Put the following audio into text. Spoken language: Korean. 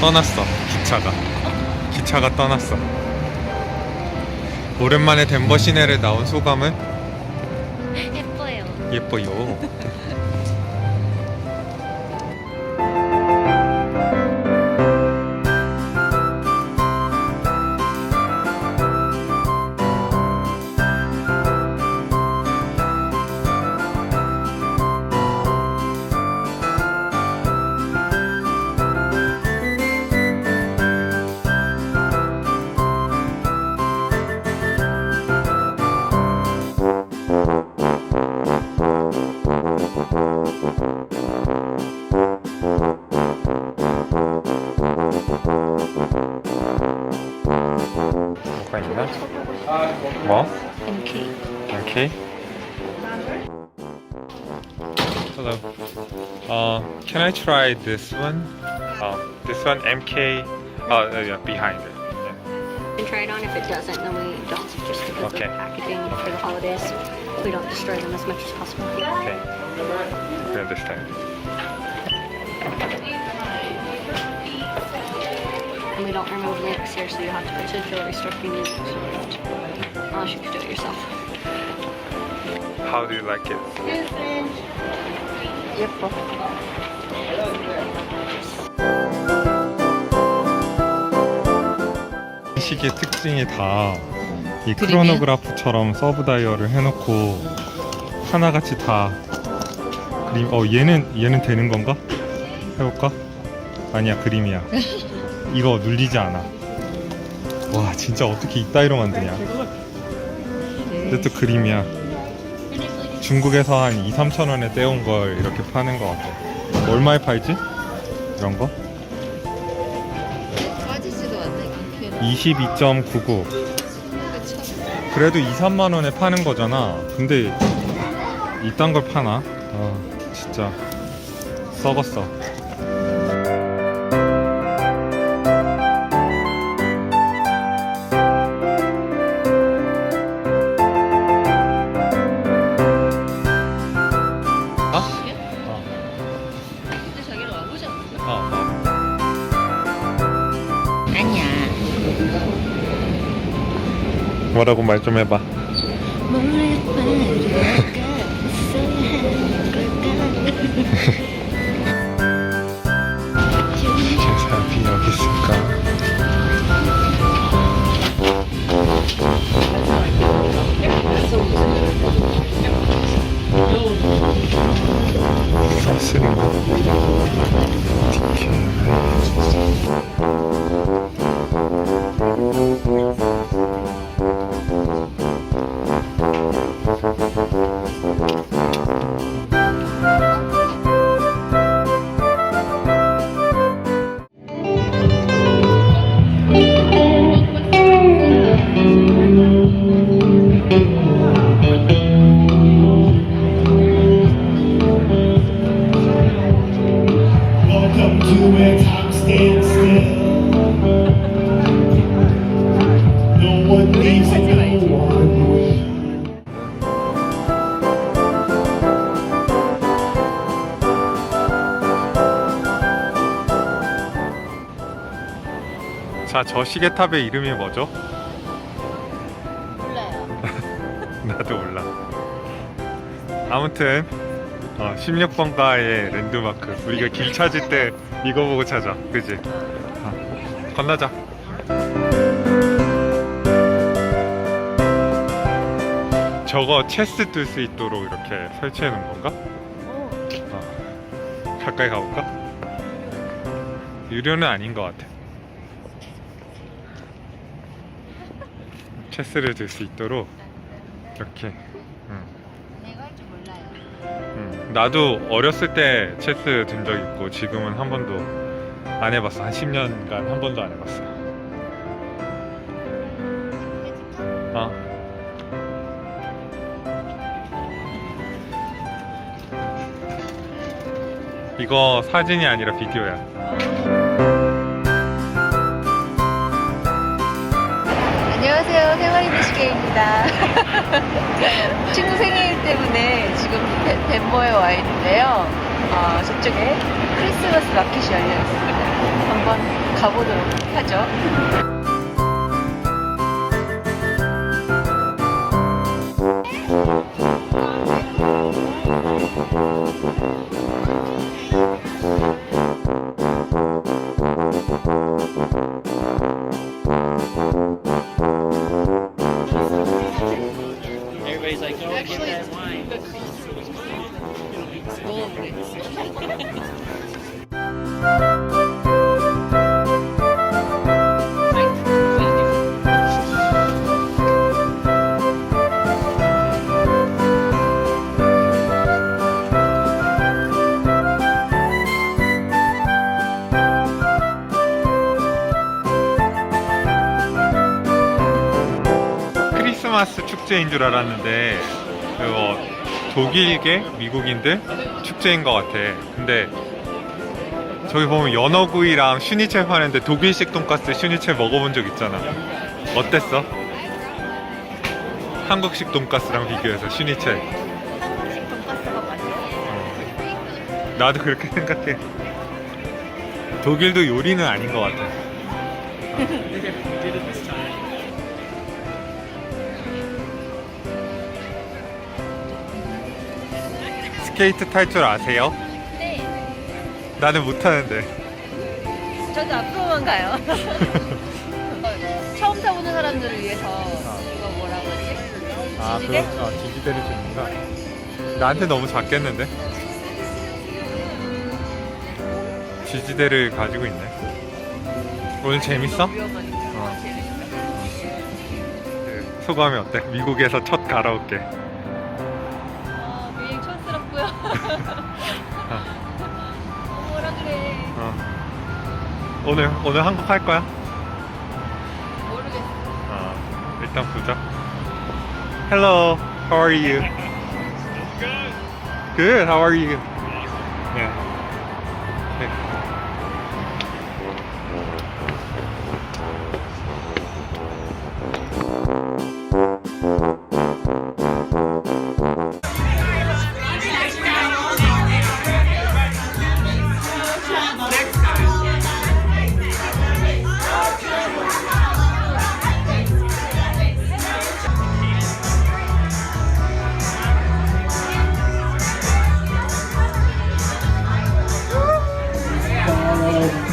떠났어 기차가. 기차가 떠났어. 오랜만에 덴버 시내를 나온 소감은? 예뻐요. 예뻐요 뭐가 있나? 뭐? MK. Okay. Hello. Uh, can I try this one? Uh, this one MK. Oh, uh, yeah, behind it. And try it on. If it doesn't, then we don't. Just because Okay. of packaging for the holidays, we don't destroy them as much as possible. Okay. I understand. We don't remove links here, so you have to go to jewelry store if you need it. Unless you could do it yourself. How do you like it? 예뻐. 이 시기의 특징이 다 이 크로노그래프처럼 서브 다이얼을 해놓고 하나같이 다 그림. 어 얘는 얘는 되는 건가? 해볼까? 아니야 그림이야. 이거 눌리지 않아. 와 진짜 어떻게 이따위로 만드냐? 근데 또 그림이야. 중국에서 한 2, 3천 원에 떼온 걸 이렇게 파는 것 같아. 얼마에 팔지? 이런 거? 빠지지도 않네. 걔는 22.99. 그래도 2, 3만 원에 파는 거잖아. 근데 이딴 걸 파나? 아, 진짜 썩었어. 뭐라고 말 좀 해봐. 자, 저 시계탑의 이름이 뭐죠? 몰라요. 나도 몰라. 아무튼 어, 16번가의 랜드마크. 우리가 길 찾을 때 이거 보고 찾아. 그지? 어, 건너자. 저거 체스 뜰 수 있도록 이렇게 설치해 놓은 건가? 어. 가까이 가볼까? 유료는 아닌 것 같아. 체스를 들 수 있도록 이렇게. 응. 내가 할 줄 몰라요. 음, 나도 어렸을 때 체스 든 적 있고 지금은 한 번도 안 해봤어. 한 10년간 한 번도 안 해봤어. 어. 이거 사진이 아니라 비디오야. 안녕하세요. 생활인의 시계입니다. 친구 생일 때문에 지금 덴- 덴버에 와 있는데요. 어, 저쪽에 크리스마스 마켓이 열려 있습니다. 한번 가보도록 하죠. 크리스마스 축제인 줄 알았는데 그거 독일계 미국인들 축제인 것 같아. 근데 저기 보면 연어구이랑 슈니첼 파는데 독일식 돈가스 슈니첼 먹어본 적 있잖아. 어땠어? 한국식 돈가스랑 비교해서 슈니첼. 한국식 돈가스가 맛있어요. 나도 그렇게 생각해. 독일도 요리는 아닌 것 같아. 스케이트 탈 줄 아세요? 네, 나는 못하는데. 저도 앞으로만 가요. 어, 처음 타보는 사람들을 위해서 이거 뭐라고 하지? 지지대? 아, 지지대를 주는구나. 나한테 너무 작겠는데? 지지대를 가지고 있네. 오늘 재밌어? 위험하니까. 어. 재밌어. 그 소감이 어때? 미국에서 첫 가라오케. 뭐라 그래. 어. 오늘 오늘 한국 할 거야? 모르겠어. 어, 일단 보자. Hello, how are you? Good. Good, how are you? Yeah. Okay. Um,